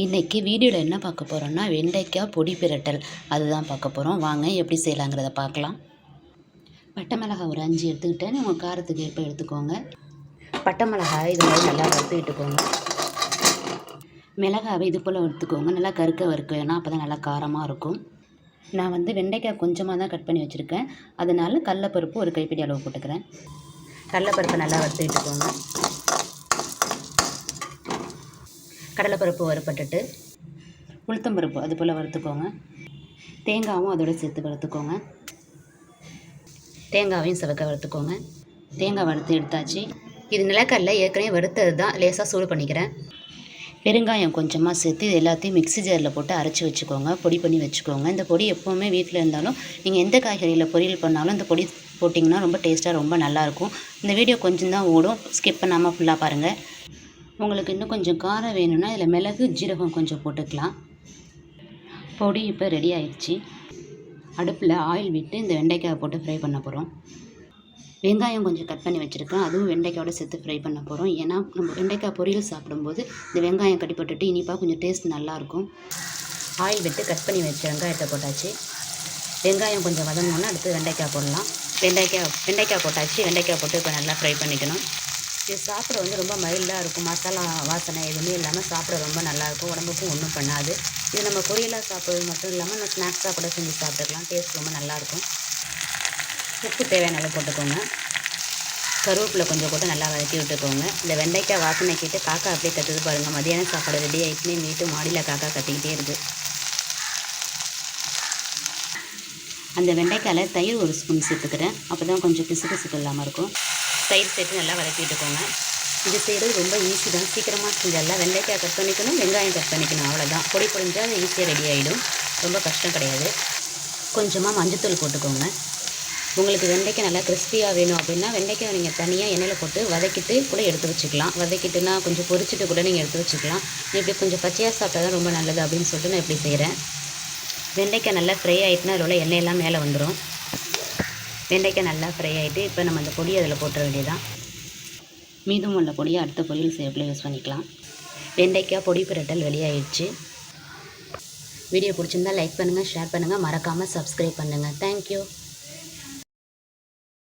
இன்றைக்கி வீடியோவில் என்ன பார்க்க போகிறோன்னா வெண்டைக்காய் பொடி பிரட்டல். அதுதான் பார்க்க போகிறோம் வாங்க எப்படி செய்யலாங்கிறத பார்க்கலாம். பட்டை மிளகாய் ஒரு அஞ்சு எடுத்துக்கிட்டேன். உங்கள் காரத்துக்கு ஏற்ப எடுத்துக்கோங்க. பட்டை மிளகாய் இது மாதிரி நல்லா வறுத்துக்கிட்டுக்கோங்க மிளகாவை இது போல் வறுத்துக்கோங்க. நல்லா கருக்க வறுக்க வேணாம். அப்போ தான் நல்லா காரமாக இருக்கும். நான் வந்து வெண்டைக்காய் கொஞ்சமாக தான் கட் பண்ணி வச்சுருக்கேன். அதனால் கடலப்பருப்பு ஒரு கைப்பிடி அளவு போட்டுக்கிறேன். கடலப்பருப்பை நல்லா வறுத்துக்கிட்டுக்கோங்க கடலைப்பருப்பு வறுப்பட்டுட்டு உளுத்தம்பருப்பு அது போல் வறுத்துக்கோங்க. தேங்காவும் அதோட சேர்த்து வறுத்துக்கோங்க. தேங்காவையும் செவக்க வறுத்துக்கோங்க. தேங்காய் வறுத்து எடுத்தாச்சு. இது நிலக்கடலை ஏற்கனவே வறுத்தது தான் லேசாக சூடு பண்ணிக்கிறேன். பெருங்காயம் கொஞ்சமாக சேர்த்து இது எல்லாத்தையும் மிக்ஸி ஜாரில் போட்டு அரைச்சி வச்சுக்கோங்க. பொடி பண்ணி வச்சுக்கோங்க. இந்த பொடி எப்போவுமே வீட்டில் இருந்தாலும் நீங்கள் எந்த காய்கறியில் பொரியல் பண்ணாலும் இந்த பொடி போட்டிங்கன்னா ரொம்ப டேஸ்ட்டாக ரொம்ப நல்லாயிருக்கும் இந்த வீடியோ கொஞ்சம் தான் ஓடும். ஸ்கிப் பண்ணாமல் ஃபுல்லாக பாருங்கள் உங்களுக்கு இன்னும் கொஞ்சம் காரம் வேணும்னா இதில் மிளகு ஜீரகம் கொஞ்சம் போட்டுக்கலாம். பொடி இப்போ ரெடி ஆயிடுச்சு. அடுப்பில் ஆயில் விட்டு இந்த வெண்டைக்காயை போட்டு ஃப்ரை பண்ண போகிறோம். வெங்காயம் கொஞ்சம் கட் பண்ணி வச்சுருக்கேன் அதுவும் வெண்டைக்காயோட சேர்த்து ஃப்ரை பண்ண போகிறோம். ஏன்னா நம்ம வெண்டைக்காய் பொரியல் சாப்பிடும்போது இந்த வெங்காயம் கட்டிப்பட்டுட்டு இனிப்பாக கொஞ்சம் டேஸ்ட் நல்லாயிருக்கும். ஆயில் விட்டு கட் பண்ணி வச்ச வெங்காயத்தை போட்டாச்சு. வெங்காயம் கொஞ்சம் வதங்கினோன்னா அடுத்து வெண்டைக்காய் போடலாம். வெண்டைக்காய் வெண்டைக்காய் போட்டாச்சு. வெண்டைக்காய் போட்டு இப்போ நல்லா ஃப்ரை பண்ணிக்கணும். இது சாப்பிட வந்து ரொம்ப மைல்டாக இருக்கும். மசாலா வாசனை எதுவுமே இல்லாமல் சாப்பிட ரொம்ப நல்லாயிருக்கும் உடம்புக்கும் ஒன்றும் பண்ணாது. இது நம்ம பொரியலாக சாப்பிட்றது மட்டும் இல்லாமல் நம்ம ஸ்நாக்ஸாக கூட செஞ்சு சாப்பிட்டுக்கலாம். டேஸ்ட் ரொம்ப நல்லாயிருக்கும் உப்பு தேவையான அளவு போட்டுக்கோங்க. கருவேப்பிலை கொஞ்சம் போட்டு நல்லா வதக்கி விட்டுக்கோங்க. இந்த வெண்டைக்காய் வாசனை கேட்டு காக்கா அப்படியே கற்றுது பாருங்கள் மதியானம் சாப்பாடு ரெடி ஆகிட்டுனே வீட்டு மாடியில் காக்கா கத்திக்கிட்டே இருக்குது அந்த வெண்டைக்காயில் தயிர் ஒரு ஸ்பூன் சேர்த்துக்கிறேன். அப்போ தான் கொஞ்சம் பிசு பிசுப்பு இல்லாமல் இருக்கும். தயிர் சேர்த்து நல்லா வதக்கி விட்டுக்கோங்க. இது செய்கிறது ரொம்ப ஈஸி தான். சீக்கிரமாக செஞ்சிடலாம் வெண்டைக்காய் கட் பண்ணிக்கணும் வெங்காயம் கட் பண்ணிக்கணும் அவ்வளோதான் பொடி பொடிஞ்சால் அது ஈஸியாக ரெடி ஆகிடும் ரொம்ப கஷ்டம் கிடையாது. கொஞ்சமாக மஞ்சத்தூள் போட்டுக்கோங்க. உங்களுக்கு வெண்டைக்காய் நல்லா கிறிஸ்பியாக வேணும் அப்படின்னா வெண்டைக்காய் நீங்கள் தனியாக எண்ணெயில் போட்டு வதக்கிட்டு கூட எடுத்து வச்சுக்கலாம். வதக்கிட்டுனா கொஞ்சம் பொரிச்சிட்டு கூட நீங்கள் எடுத்து வச்சுக்கலாம். இப்படி கொஞ்சம் பச்சையாக சாப்பிட்டா தான் ரொம்ப நல்லது அப்படின்னு சொல்லிட்டு நான் இப்படி செய்கிறேன் வெண்டைக்காய் நல்லா ஃப்ரை ஆகிட்டுனா அதில் உள்ள எண்ணெயெல்லாம் மேலே வந்துடும் வெண்டைக்காய் நல்லா ஃப்ரை ஆகிட்டு இப்போ நம்ம அந்த பொடி அதில் போட்டுற வேண்டியதான் மீதம் உள்ள பொடியை அடுத்த பொரியல் செய்யப்பில் யூஸ் பண்ணிக்கலாம். வெண்டைக்காய் பொடி பிரட்டல் வெளியாகிடுச்சு வீடியோ பிடிச்சிருந்தா லைக் பண்ணுங்கள் ஷேர் பண்ணுங்கள் மறக்காமல் சப்ஸ்கிரைப் பண்ணுங்கள் தேங்க்யூ